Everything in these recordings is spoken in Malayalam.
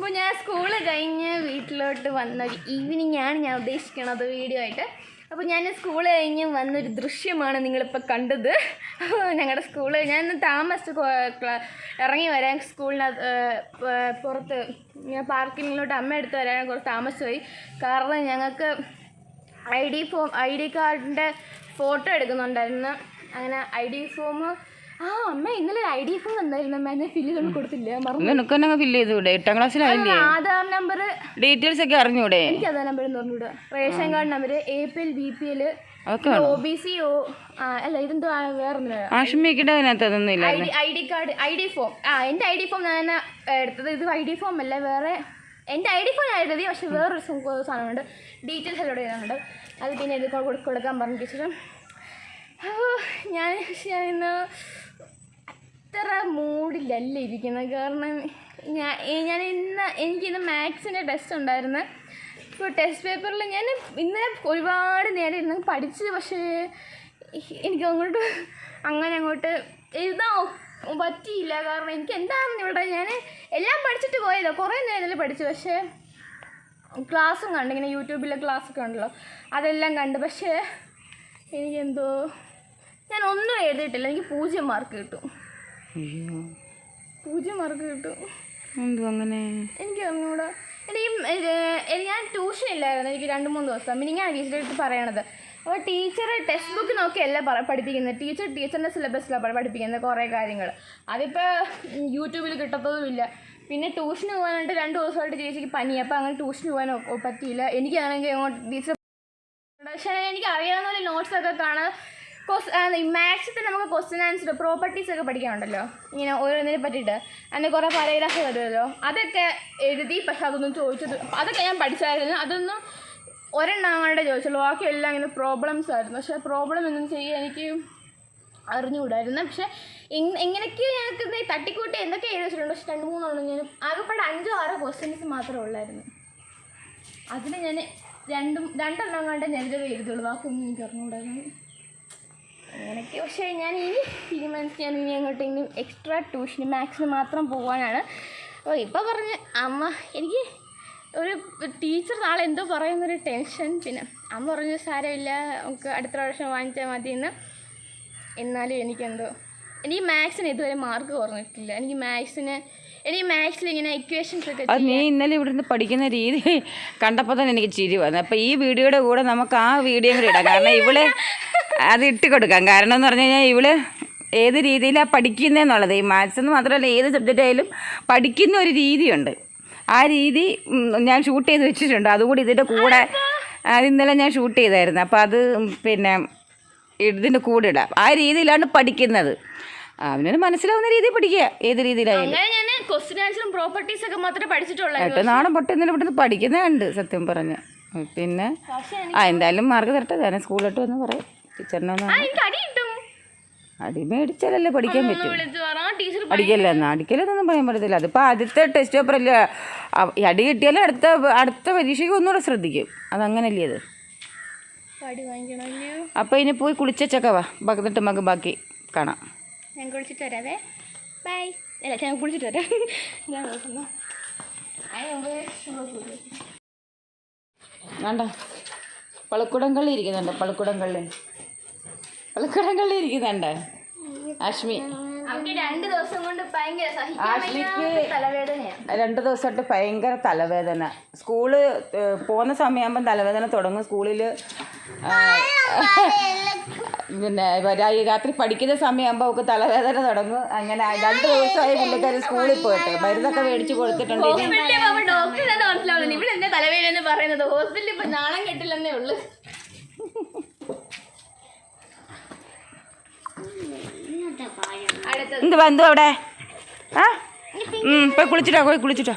അപ്പോൾ ഞാൻ സ്കൂൾ കഴിഞ്ഞ് വീട്ടിലോട്ട് വന്നൊരു ഈവനിങ് ആണ് ഞാൻ ഉദ്ദേശിക്കുന്നത് വീഡിയോ ആയിട്ട്. അപ്പോൾ ഞാൻ സ്കൂൾ കഴിഞ്ഞ് വന്നൊരു ദൃശ്യമാണ് നിങ്ങളിപ്പോൾ കണ്ടത്. ഞങ്ങളുടെ സ്കൂൾ ഞാൻ ക്ല- ഇറങ്ങി വരാൻ സ്കൂളിനകത്ത് പുറത്ത് ഞാൻ പാർക്കിങ്ങിലോട്ട് അമ്മ എടുത്ത് വരാൻ കുറച്ച് താമസമായി കാരണം ഞങ്ങൾക്ക് I D form I D കാർഡിന്റെ ഫോട്ടോ എടുക്കുന്നുണ്ടായിരുന്നു. അങ്ങനെ ഐ ഡി ഫോം ആ അമ്മ ഇന്നലെ ഐ ഡി ഫോം തന്നായിരുന്നു അമ്മ എന്നെ ഫില്ല് ചെയ്തൊന്നും കൊടുത്തില്ല? മറന്നു നിനക്ക് തന്നെ ഫില്ല് ചെയ്തുകൂടെ? എട്ടാം ക്ലാസ്സിലായില്ലേ ആധാർ നമ്പർ ഡീറ്റെയിൽസ് ഒക്കെ അറിഞ്ഞൂടെ? എനിക്ക് ആധാർ നമ്പർ എന്ന് പറഞ്ഞൂടാ ration card number A P L B P L O B C O അല്ല ഇതെന്തോ ആ, വേറൊന്നുമില്ല ആഷ്മിക്കിടെ അതിനകത്ത് അതൊന്നും ഇല്ല I D card I D form. ആ എന്റെ ഐ ഡി ഫോം ഞാൻ എടുത്തത്. ഇത് ഐ ഡി ഫോം അല്ല വേറെ എന്റെ ഐ ഡി ഫോം ഞാൻ എഴുതി പക്ഷെ വേറൊരു സാധനമുണ്ട്. ഡീറ്റെയിൽസ് എല്ലാം എഴുതാനുണ്ട് അത് പിന്നെ കൊടുക്കാൻ പറഞ്ഞു ടീച്ചർ അപ്പോൾ ഞാൻ ഇന്ന് അത്ര മൂഡിലല്ല ഇരിക്കുന്നത്. കാരണം ഞാൻ ഞാൻ ഇന്ന് എനിക്കിന്ന് മാത്സിന്റെ ടെസ്റ്റ് ഉണ്ടായിരുന്നു. ഇപ്പോൾ ടെസ്റ്റ് പേപ്പറിൽ ഞാൻ ഇന്നലെ ഒരുപാട് നേരം ഇരുന്ന് പഠിച്ച്. പക്ഷേ എനിക്ക് അങ്ങോട്ട് അങ്ങനെ അങ്ങോട്ട് എഴുതാൻ പറ്റിയില്ല. കാരണം എനിക്ക് എന്താണെന്ന് ഇവിടെ ഞാൻ എല്ലാം പഠിച്ചിട്ട് പോയതാണ് കുറേ നേരം പഠിച്ചു. പക്ഷേ ക്ലാസ്സും കണ്ടു. ഇങ്ങനെ യൂട്യൂബിലെ ക്ലാസ്സൊക്കെ ഉണ്ടല്ലോ. അതെല്ലാം കണ്ടു. പക്ഷേ എനിക്കെന്തോ ഞാൻ ഒന്നും എഴുതിയിട്ടില്ല. എനിക്ക് പൂജ്യം മാർക്ക് കിട്ടും. അയ്യോ. പൂജ്യം മാർക്ക് കിട്ടും. എന്തോ അങ്ങനെ? എനിക്ക് ഒന്നുകൂടെ എനിക്ക് ഞാൻ ട്യൂഷൻ ഇല്ലായിരുന്നു. എനിക്ക് രണ്ട് മൂന്ന് ദിവസം. പിന്നെ ഞാൻ ടീച്ചറെ അടുത്ത് പറയണത്. അപ്പോൾ ടീച്ചർ ടെക്സ്റ്റ് ബുക്ക് നോക്കിയല്ല പറ പഠിപ്പിക്കുന്നത്. ടീച്ചർ ടീച്ചറിന്റെ സിലബസിലാണ് പഠിപ്പിക്കുന്നത് കുറേ കാര്യങ്ങൾ. അതിപ്പോൾ യൂട്യൂബിൽ കിട്ടത്തതുമില്ല. പിന്നെ ട്യൂഷന് പോകാനായിട്ട് രണ്ട് ദിവസമായിട്ട് ചേച്ചിക്ക് പനി. അപ്പോൾ അങ്ങനെ ട്യൂഷന് പോകാൻ പറ്റിയില്ല. എനിക്കാണെങ്കിൽ ടീച്ചർ പക്ഷേ എനിക്ക് അറിയാവുന്ന പോലെ നോട്ട്സ് ഒക്കെ കാണാൻ മാത്സത്തിൽ നമുക്ക് ക്വസ്റ്റ്യൻ ആൻസർ പ്രോപ്പർട്ടീസ് ഒക്കെ പഠിക്കാനുണ്ടല്ലോ. ഇങ്ങനെ ഓരോന്നിനെ പറ്റിയിട്ട്. അതിന് കുറേ പാരഗ്രാഫ് വരുമല്ലോ. അതൊക്കെ എഴുതി പക്ഷെ അതൊന്നും ചോദിച്ചത് അതൊക്കെ ഞാൻ പഠിച്ചായിരുന്നു. അതൊന്നും ഒരെണ്ണം അങ്ങോട്ടേ ചോദിച്ചുള്ളൂ. ബാക്കിയെല്ലാം ഇങ്ങനെ പ്രോബ്ലംസ് ആയിരുന്നു. പക്ഷേ പ്രോബ്ലം ഒന്നും ചെയ്യാൻ എനിക്ക് അറിഞ്ഞുകൂടായിരുന്നു. പക്ഷെ എങ്ങനെയൊക്കെയോ ഞങ്ങൾക്ക് തട്ടിക്കൂട്ടി എന്തൊക്കെ എഴുതി വെച്ചിട്ടുണ്ട്. പക്ഷെ രണ്ട് മൂന്നെണ്ണം ഞാൻ ആകെപ്പാടെ അഞ്ചോ ആറോ ക്വസ്റ്റ്യൻസ് മാത്രമേ ഉള്ളായിരുന്നു. അതിന് ഞാൻ രണ്ടും രണ്ടെണ്ണം കണ്ട് ഞാനിത് എഴുതുള്ളൂ ബാക്കിയൊന്നും എനിക്ക് അറിഞ്ഞുകൂടായിരുന്നു. അങ്ങനെയൊക്കെ. പക്ഷേ ഞാൻ ഇനി തീരുമാനിച്ച് ഞാൻ ഇനി അങ്ങോട്ടെങ്കിലും എക്സ്ട്രാ ട്യൂഷന് മാത്സിന് മാത്രം പോകാനാണ് അപ്പോൾ ഇപ്പോൾ പറഞ്ഞ് അമ്മ എനിക്ക് ഒരു ടീച്ചർ നാളെ എന്തോ പറയുന്നൊരു ടെൻഷൻ പിന്നെ അമ്മ പറഞ്ഞു സാരമില്ല നമുക്ക് അടുത്ത പ്രാവശ്യം വാങ്ങിച്ചാൽ മതി എന്ന് എന്നാലും എനിക്കെന്തോ എനിക്ക് മാത്സിന് ഇതുവരെ മാർക്ക് കുറഞ്ഞിട്ടില്ല. എനിക്ക് മാത്സിന് എനിക്ക് മാത്സിൽ ഇങ്ങനെ ഇക്വേഷൻസ് ഒക്കെ അത് നീ ഇന്നലെ ഇവിടുന്ന് പഠിക്കുന്ന രീതി കണ്ടപ്പോൾ തന്നെ എനിക്ക് ചിരി വന്നു. അപ്പോൾ ഈ വീഡിയോയുടെ കൂടെ നമുക്ക് ആ വീഡിയോ കൂടി ഇടാം. കാരണം ഇവൾ അത് ഇട്ട് കൊടുക്കാം. കാരണം എന്ന് പറഞ്ഞു കഴിഞ്ഞാൽ ഇവൾ ഏത് രീതിയിലാണ് പഠിക്കുന്നതെന്നുള്ളത് ഈ മാത്സ് എന്ന് മാത്രമല്ല ഏത് സബ്ജക്റ്റ് ആയാലും പഠിക്കുന്ന ഒരു രീതിയുണ്ട്. ആ രീതി ഞാൻ ഷൂട്ട് ചെയ്ത് വെച്ചിട്ടുണ്ട്. അതുകൂടി ഇതിന്റെ കൂടെ അത് ഇന്നലെ ഞാൻ ഷൂട്ട് ചെയ്തായിരുന്നു. അപ്പോൾ അത് പിന്നെ ഇതിന്റെ കൂടെ ഇടാം. ആ രീതിയിലാണ് പഠിക്കുന്നത്. അവനൊരു മനസ്സിലാവുന്ന രീതിയിൽ പഠിക്കുക. ഏത് രീതിയിലായാലും. പ്രോപ്പർട്ടീസ് ഒക്കെ മാത്രമേ പഠിച്ചിട്ടുള്ളൂ ഏട്ടൻ ഇവിടുന്ന് പഠിക്കുന്നുണ്ട് സത്യം പറഞ്ഞ്. പിന്നെ ആ എന്തായാലും മാർക്ക് തരട്ടെ. ഞാൻ സ്കൂളിലോട്ട് വന്ന് പറയാം. ടീച്ചറിനെ ഒന്ന് ആ എനിക്ക് അടി മേടിച്ചാലല്ലേ പഠിക്കാൻ പറ്റും. വിളിച്ച് പറ ടീച്ചർ അടിക്കല്ല എന്നാ? അടിക്കലെന്നൊന്നും പറയാൻ പറ്റത്തില്ല. അതിപ്പോൾ ആദ്യത്തെ ടെസ്റ്റ് പേപ്പറല്ലേ ഈ അടി കിട്ടിയാലും അടുത്ത അടുത്ത പരീക്ഷയ്ക്ക് ഒന്നുകൂടെ ശ്രദ്ധിക്കും. അതങ്ങനല്ലേ അത് അപ്പോൾ ഇനി പോയി കുളിച്ചൊക്കെ വാ. എന്നിട്ട് നമുക്ക് ബാക്കി കാണാം. ഞാൻ കുളിച്ചിട്ട് വരാവേ. ബൈ അല്ല ഞാൻ കുളിച്ചിട്ട് വരാം. ഞാൻ നോക്കുന്നു അതിന് മുമ്പ് നമ്മൾ കുളിക്കും. വേണ്ട. പളക്കുടം കള്ളി ഇരിക്കുന്നുണ്ട്. പളക്കുടം കള്ളി. പളക്കുടം കള്ളി ഇരിക്കുന്നുണ്ട്. അശ്മി. രണ്ടു ദിവസം കൊണ്ട് ഭയങ്കര ആഷ്മിക്ക് രണ്ട് ദിവസമായിട്ട് ഭയങ്കര തലവേദന. സ്കൂൾ പോകുന്ന സമയമാകുമ്പം തലവേദന തുടങ്ങും. സ്കൂളിൽ പിന്നെ രാത്രി പഠിക്കുന്ന സമയമാകുമ്പോൾ അവൾക്ക് തലവേദന തുടങ്ങും. അങ്ങനെ രണ്ട് ദിവസമായി പുള്ളിക്കാർ സ്കൂളിൽ പോയിട്ട്. മരുന്നൊക്കെ മേടിച്ച് കൊടുത്തിട്ടുണ്ട്. പോകുമ്പോൾ മനസ്സിലാവുന്നില്ല. ഇവിടെ എന്നെ തലവേദന പറയുന്നത്? ഹോസ്പിറ്റലിൽ ഇപ്പൊ നാളം കെട്ടില്ലെന്നേ ഉള്ളു. എന്ത് ബന്ധു അവിടെ? ആ? പോയി കുളിച്ചിട്ടോ പോയി കുളിച്ചിട്ടോ.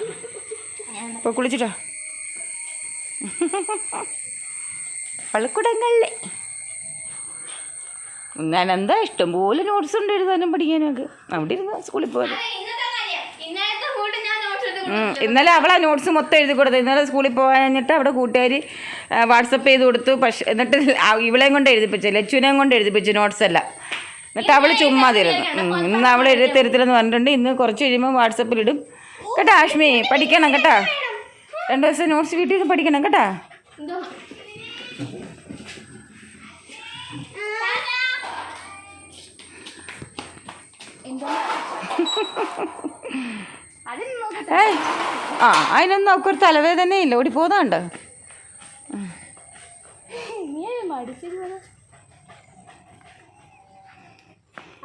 പോയി കുളിച്ചിട്ടോ. പള്ളിക്കുടങ്കള്ളി ഞാൻ എന്താ ഇഷ്ടം പോലെ നോട്ട്സ് ഉണ്ട് എഴുതാനും പഠിക്കാനും ഒക്കെ. അവിടെ ഇരുന്ന് സ്കൂളിൽ ഉം, ഇന്നലെ അവളാ നോട്ട്സ് മൊത്തം എഴുതി കൊടുത്തത്. ഇന്നലെ സ്കൂളിൽ പോകാൻ കഴിഞ്ഞിട്ട് അവിടെ കൂട്ടുകാർ വാട്സപ്പ് ചെയ്ത് കൊടുത്തു. പക്ഷെ എന്നിട്ട് ഇവളെയും കൊണ്ട് എഴുതിപ്പിച്ചു ലച്ചുവിനെയും കൊണ്ട് എഴുതിപ്പിച്ചു നോട്ട്സ് എല്ലാം. എന്നിട്ട് അവൾ ചുമ്മാ തരുന്നു ഇന്ന് അവൾ എഴുത്തരത്തിലെന്ന് പറഞ്ഞിട്ടുണ്ട്. ഇന്ന് കുറച്ച് കഴിയുമ്പോൾ വാട്സപ്പിൽ ഇടും. കേട്ടോ ആഷ്മി? പഠിക്കണം കേട്ടോ. രണ്ട് ദിവസം നോട്ട്സ് വീട്ടിൽ നിന്ന് പഠിക്കണം കേട്ടോ. ആ അതിനൊന്നും അവൾക്കൊരു തലവേദനയില്ല. ഓടി പോതാണ്ട് നീ മടിച്ചിരുന്നത്.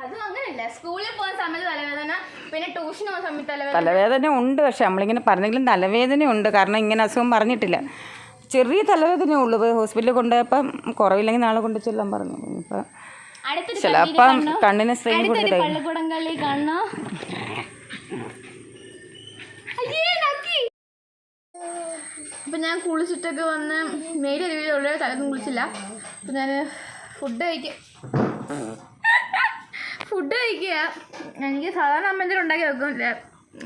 അതും അങ്ങനെയല്ല. സ്കൂളിൽ പോകുന്ന സമയത്ത് തലവേദന പിന്നെ ട്യൂഷന് പോകുന്ന സമയത്ത് തലവേദന. തലവേദന ഉണ്ട് പക്ഷെ നമ്മളിങ്ങനെ പറഞ്ഞെങ്കിലും തലവേദന ഉണ്ട് കാരണം ഇങ്ങനെ അസുഖം പറഞ്ഞിട്ടില്ല. ചെറിയ തലവേദന ഉള്ളൂ. ഹോസ്പിറ്റലിൽ കൊണ്ടുപോയപ്പം കുറവില്ലെങ്കിൽ നാളെ കൊണ്ടു ചെല്ലാൻ പറഞ്ഞു. ഇപ്പം ചിലപ്പം കണ്ണിന് സ്ട്രെയിൻ. അപ്പൊ ഞാൻ കുളിച്ചിട്ടൊക്കെ വന്ന് മെയിൽ ഒരുവിധമുള്ള തലക്കും കുളിച്ചില്ല. അപ്പം ഞാൻ ഫുഡ് കഴിക്കും. കഴിക്കുക. എനിക്ക് സാധാരണ അമ്മ എന്തെങ്കിലും ഉണ്ടാക്കി വെക്കും.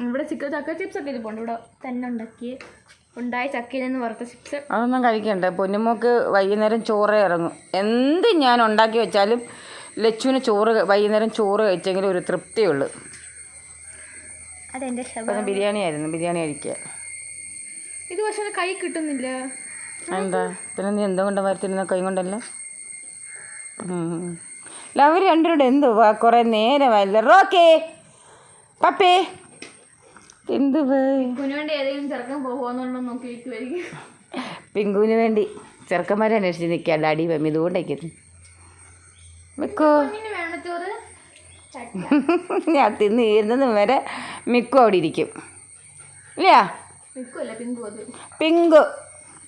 ഇവിടെ ചിക്കൻ ചക്ക ചിപ്സ് ഒക്കെ ഇരിപ്പുണ്ട് ഇവിടെ തന്നെ ഉണ്ടാക്കി ഉണ്ടായ ചക്കയിൽ നിന്ന് വറുത്ത ചിപ്സ് അതൊന്നും കഴിക്കണ്ട. പൊന്നുമോക്ക് വൈകുന്നേരം ചോറ് ഇറങ്ങും. എന്ത് ഞാൻ ഉണ്ടാക്കി വെച്ചാലും ലച്ചുവിന് ചോറ് വൈകുന്നേരം ചോറ് കഴിച്ചെങ്കിലും ഒരു തൃപ്തിയുള്ളൂ അതെന്റെ ബിരിയാണി ആയിരുന്നു. ബിരിയാണി കഴിക്കുക. ഇത് പക്ഷേ കൈ കിട്ടുന്നില്ല. എന്താ? പിന്നെ നീ എന്തുകൊണ്ട് വരത്തിരുന്ന കൈ കൊണ്ടല്ല? അല്ല അവർ രണ്ടുപേരുടെ എന്തുവാ കുറേ നേരമായില്ല റോക്കേ പപ്പേ. എന്തുവാ കുഞ്ഞു വേണ്ടി ഏതെങ്കിലും ചെറുക്കൻ പോകുമെന്നുണ്ടോ നോക്കി വയ്ക്കുമായിരിക്കും പിങ്കുവിന് വേണ്ടി ചെറുക്കന്മാരെ അന്വേഷിച്ച് നിൽക്കുക അടി പമ്മി ഇതുകൊണ്ടേക്കുന്നു മിക്കോ. ഞാൻ തിന്ന് തീരുന്നത് വരെ മിക്കു അവിടെ ഇരിക്കും. നിൽക്കുമല്ല പിങ്കു പിങ്കു.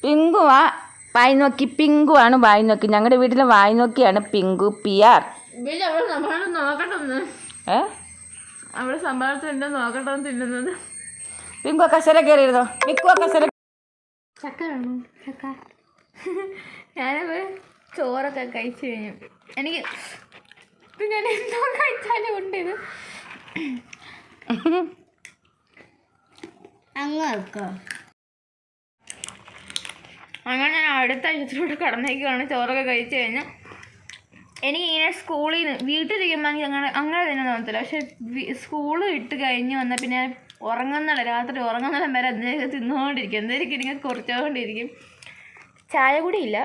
പിങ്കുവാ വായി നോക്കി ആണ് വായി നോക്കി ഞങ്ങളുടെ വീട്ടിലെ വായി നോക്കിയാണ് പിങ്കു പി ആർ. നോക്കട്ടെ ഒന്ന് തിന്നുന്നത്. പിങ്കു കസര കയറിയിരുന്നോ മിക്കു കസര. ചക്ക വേണോ? ചക്ക. ഞാനത് ചോറൊക്കെ കഴിച്ചു കഴിഞ്ഞു. എനിക്ക് ഇത് ഞാൻ എന്തോ കഴിച്ചാലും ഉണ്ട് ഇത്. അങ്ങ് അങ്ങനെ ഞാൻ അടുത്ത ആഴ്ചത്തിലോട്ട് കടന്നേക്കുവാണ്. ചോറൊക്കെ കഴിച്ചു കഴിഞ്ഞാൽ എനിക്കിങ്ങനെ സ്കൂളിൽ നിന്ന് വീട്ടിലിരിക്കുമ്പോൾ എനിക്ക് അങ്ങനെ അങ്ങനെ തന്നെ തോന്നത്തില്ല. പക്ഷെ സ്കൂൾ ഇട്ട് കഴിഞ്ഞ് വന്നാൽ പിന്നെ ഉറങ്ങുന്നില്ല രാത്രി ഉറങ്ങുന്നിടം വരെ എന്തെങ്കിലും തിന്നുകൊണ്ടിരിക്കും. എന്തെങ്കിലും ഇങ്ങനെ കുറച്ചുകൊണ്ടിരിക്കും. ചായ കൂടി ഇല്ല.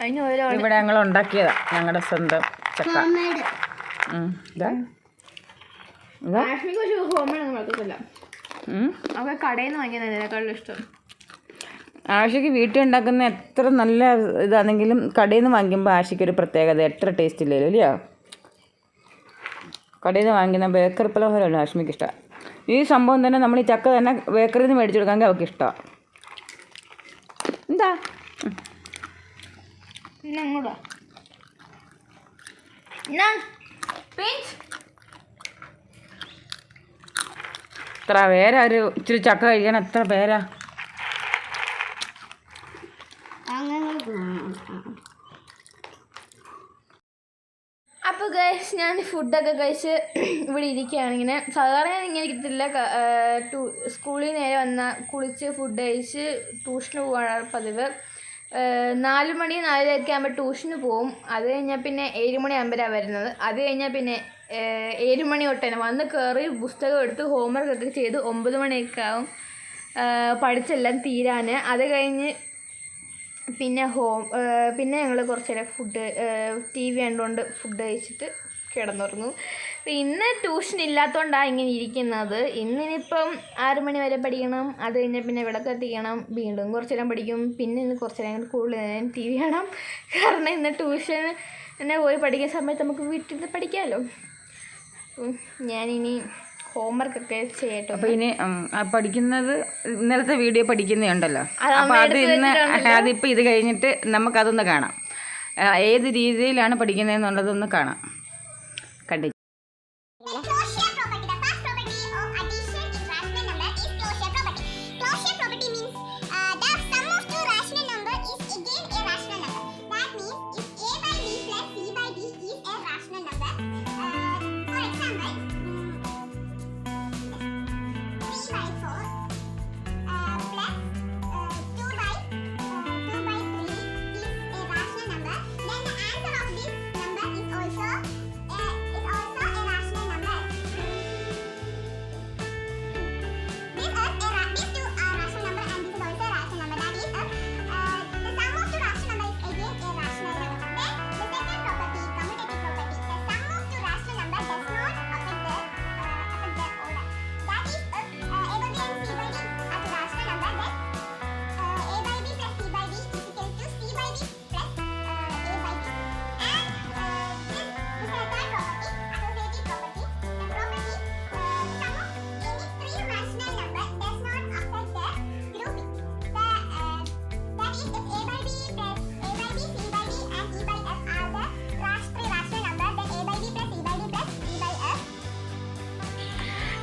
അതിന് ഓരോ ഇവിടെ ഞങ്ങൾ ഉണ്ടാക്കിയതാ. ഞങ്ങളുടെ സ്വന്തം ചക്ക. പക്ഷേ ഹോമിനൊന്നും കുഴപ്പമില്ല ഉം. കടയിൽ നിന്ന് വാങ്ങിക്കുന്നതിനേക്കാളും ഇഷ്ടം. ആശയ്ക്ക് വീട്ടിൽ ഉണ്ടാക്കുന്ന എത്ര നല്ല ഇതാണെങ്കിലും കടയിൽ നിന്ന് വാങ്ങിക്കുമ്പോൾ ആഷയ്ക്ക് ഒരു പ്രത്യേകത എത്ര ടേസ്റ്റ് ഇല്ലല്ലോ ഇല്ലയോ കടയിൽ നിന്ന് വാങ്ങിക്കുന്ന ബേക്കറി പലഹാരമല്ല ആഷ്മിക്ക് ഇഷ്ടം. ഈ സംഭവം തന്നെ നമ്മൾ ഈ ചക്ക തന്നെ ബേക്കറിയിൽ നിന്ന് മേടിച്ചു കൊടുക്കാമെങ്കിൽ അവൾക്ക് ഇഷ്ടമാണ് എന്താ? എത്ര പേരാ ഒരു ഇച്ചിരി ചക്ക കഴിക്കാൻ എത്ര പേരാ? അപ്പോൾ ഗൈസ് ഞാൻ ഫുഡൊക്കെ കഴിച്ച് ഇവിടെ ഇരിക്കുകയാണ്. ഇങ്ങനെ സാധാരണ ഞാൻ ഇങ്ങനെ ഇരിക്കത്തില്ല. ടൂ സ്കൂളിൽ നേരെ വന്ന കുളിച്ച് ഫുഡ് കഴിച്ച് ട്യൂഷന് പോകാനാണ് പതിവ്. നാല് മണി നാലരയൊക്കെ ആകുമ്പോൾ ട്യൂഷന് പോവും. അത് കഴിഞ്ഞാൽ പിന്നെ ഏഴ് മണി ആകുമ്പോഴാണ് വരുന്നത്. അത് കഴിഞ്ഞാൽ പിന്നെ ഏഴ് മണി തൊട്ട് തന്നെ. വന്ന് കയറി പുസ്തകം എടുത്ത് ഹോംവർക്ക് ഒക്കെ ചെയ്ത് ഒമ്പത് മണിയൊക്കെ ആവും പഠിച്ചെല്ലാം തീരാൻ അത് കഴിഞ്ഞ് പിന്നെ ഹോം പിന്നെ ഞങ്ങൾ കുറച്ച് നേരം ഫുഡ് ടി വി കണ്ടുകൊണ്ട് ഫുഡ് കഴിച്ചിട്ട് കിടന്നുറങ്ങും. ഇന്ന് ട്യൂഷൻ ഇല്ലാത്തതുകൊണ്ടാണ് ഇങ്ങനെ ഇരിക്കുന്നത്. ഇന്നിനിപ്പം ആറ് മണി വരെ പഠിക്കണം അത് കഴിഞ്ഞാൽ പിന്നെ വിളക്ക് എത്തിക്കണം. വീണ്ടും കുറച്ച് നേരം പഠിക്കും. പിന്നെ ഇന്ന് കുറച്ച് നേരം കൂടുതൽ ടി വി കാണാം. കാരണം ഇന്ന് ട്യൂഷൻ എന്നെ പോയി പഠിക്കുന്ന സമയത്ത് നമുക്ക് വീട്ടിൽ നിന്ന് പഠിക്കാമല്ലോ ഉം, ഞാനിനി ഹോംവർക്കൊക്കെ ചെയ്യട്ടോ അപ്പൊ ഇനി പഠിക്കുന്നത് ഇന്നലത്തെ വീഡിയോ പഠിക്കുന്നുണ്ടല്ലോ അപ്പൊ അത് ഇന്ന് അതിപ്പോ ഇത് കഴിഞ്ഞിട്ട് നമുക്കതൊന്ന് കാണാം. ഏത് രീതിയിലാണ് പഠിക്കുന്നതെന്നുള്ളതൊന്ന് കാണാം. കണ്ടി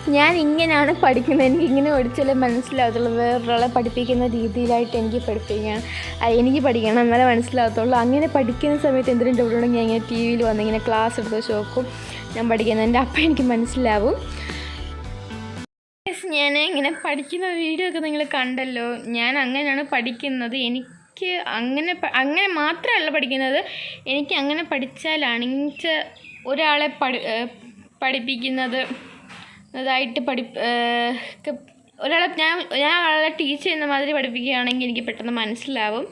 ഞാൻ ഇങ്ങനെയാണ് പഠിക്കുന്നത്. എനിക്ക് ഇങ്ങനെ പഠിച്ചാലേ മനസ്സിലാകത്തുള്ളൂ. വേറൊരാളെ പഠിപ്പിക്കുന്ന രീതിയിലായിട്ട് എനിക്ക് പഠിപ്പിക്കണം എനിക്ക് പഠിക്കണം എന്നാലേ മനസ്സിലാകത്തുള്ളൂ. അങ്ങനെ പഠിക്കുന്ന സമയത്ത് എന്തെങ്കിലും ഡൗട്ട് ഉണ്ടെങ്കിൽ ഞാൻ ഇങ്ങനെ ടി വിയിൽ വന്ന് ഇങ്ങനെ ക്ലാസ് എടുത്ത് ഷോക്കും ഞാൻ പഠിക്കുന്നതിന്റെ അപ്പം എനിക്ക് മനസ്സിലാവും. ഞാൻ ഇങ്ങനെ പഠിക്കുന്ന വീഡിയോ ഒക്കെ നിങ്ങൾ കണ്ടല്ലോ. ഞാൻ അങ്ങനെയാണ് പഠിക്കുന്നത്. എനിക്ക് അങ്ങനെ പ- അങ്ങനെ മാത്രമല്ല പഠിക്കുന്നത്. എനിക്ക് അങ്ങനെ പഠിച്ചാലാണ് എനിക്ക് ഒരാളെ പഠി പഠിപ്പിക്കുന്നത്. അതായിട്ട് പഠി ഒരാളെ ഞാൻ ഞാൻ ഒരാളെ ടീച്ച് ചെയ്യുന്ന മാതിരി പഠിപ്പിക്കുകയാണെങ്കിൽ എനിക്ക് പെട്ടെന്ന് മനസ്സിലാവും.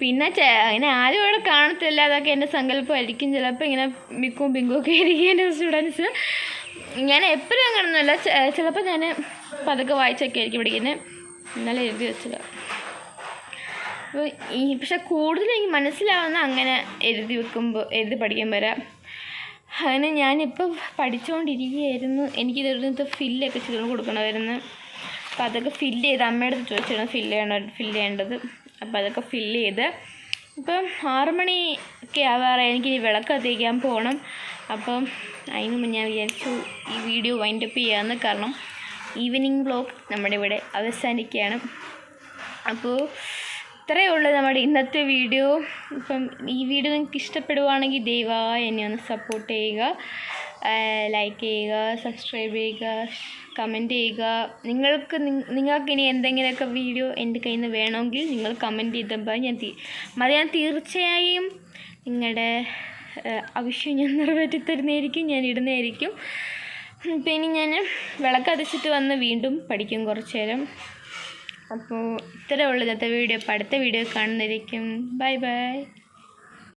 പിന്നെ ഇങ്ങനെ ആരും അവിടെ കാണത്തില്ല. അതൊക്കെ എന്റെ സങ്കല്പമായിരിക്കും. ചിലപ്പോൾ ഇങ്ങനെ മിക്കും ബിങ്കും ഒക്കെ ആയിരിക്കും എന്റെ സ്റ്റുഡൻസ്. ഞാൻ എപ്പോഴും അങ്ങനെയൊന്നുമല്ല ചിലപ്പോൾ ഞാൻ പതുക്കെ വായിച്ചൊക്കെ ആയിരിക്കും പഠിക്കുന്നത് ഇന്നലെ എഴുതി വെച്ചത്. അപ്പോൾ ഈ പക്ഷെ കൂടുതലും എനിക്ക് മനസ്സിലാവുന്ന അങ്ങനെ എഴുതി വെക്കുമ്പോൾ എഴുതി പഠിക്കുമ്പോൾ അങ്ങനെ ഞാനിപ്പോൾ പഠിച്ചുകൊണ്ടിരിക്കുകയായിരുന്നു എനിക്കിതിനകത്ത് ഫില്ലൊക്കെ ചെയ്ത് കൊടുക്കണമായിരുന്നു. അപ്പോൾ അതൊക്കെ ഫില്ല് ചെയ്ത് അമ്മയുടെ അടുത്ത് ചോദിച്ചിരുന്നു ഫില്ല് ചെയ്യണ ഫില്ല് ചെയ്യേണ്ടത്. അപ്പോൾ അതൊക്കെ ഫില്ല് ചെയ്ത് ഇപ്പം ആറു മണി ഒക്കെ എനിക്ക് ഇനി വിളക്ക് കത്തിക്കാൻ പോകണം അപ്പം അതിന് മുന്നേ ഞാൻ വിചാരിച്ചു ഈ വീഡിയോ വൈൻഡ് അപ്പ് ചെയ്യാമെന്ന് കാരണം ഈവനിങ് വ്ലോഗ് നമ്മുടെ ഇവിടെ അവസാനിക്കുകയാണ്. അപ്പോൾ ഇത്രയേ ഉള്ളൂ നമ്മുടെ ഇന്നത്തെ വീഡിയോ. ഇപ്പം ഈ വീഡിയോ നിങ്ങൾക്ക് ഇഷ്ടപ്പെടുവാണെങ്കിൽ ദയവായി എന്നെ ഒന്ന് സപ്പോർട്ട് ചെയ്യുക. ലൈക്ക് ചെയ്യുക സബ്സ്ക്രൈബ് ചെയ്യുക കമന്റ് ചെയ്യുക. നിങ്ങൾക്ക് നിങ്ങൾക്ക് ഇനി എന്തെങ്കിലുമൊക്കെ വീഡിയോ എന്റെ കയ്യിൽ നിന്ന് വേണമെങ്കിൽ നിങ്ങൾ കമന്റ് ചെയ്തപ്പോൾ ഞാൻ തീ അത് ഞാൻ തീർച്ചയായും നിങ്ങളുടെ ആവശ്യം ഞാൻ നിറവേറ്റി തരുന്നതായിരിക്കും ഞാൻ ഇടുന്നതായിരിക്കും. പിന്നെ ഞാൻ വിളക്കതിച്ചിട്ട് വന്ന് വീണ്ടും പഠിക്കും കുറച്ച് നേരം. അപ്പോൾ ഇത്രയേ ഉള്ളൂ ഇന്നത്തെ വീഡിയോ. അപ്പോൾ അടുത്ത വീഡിയോ കാണുന്നതായിരിക്കും. Bye bye.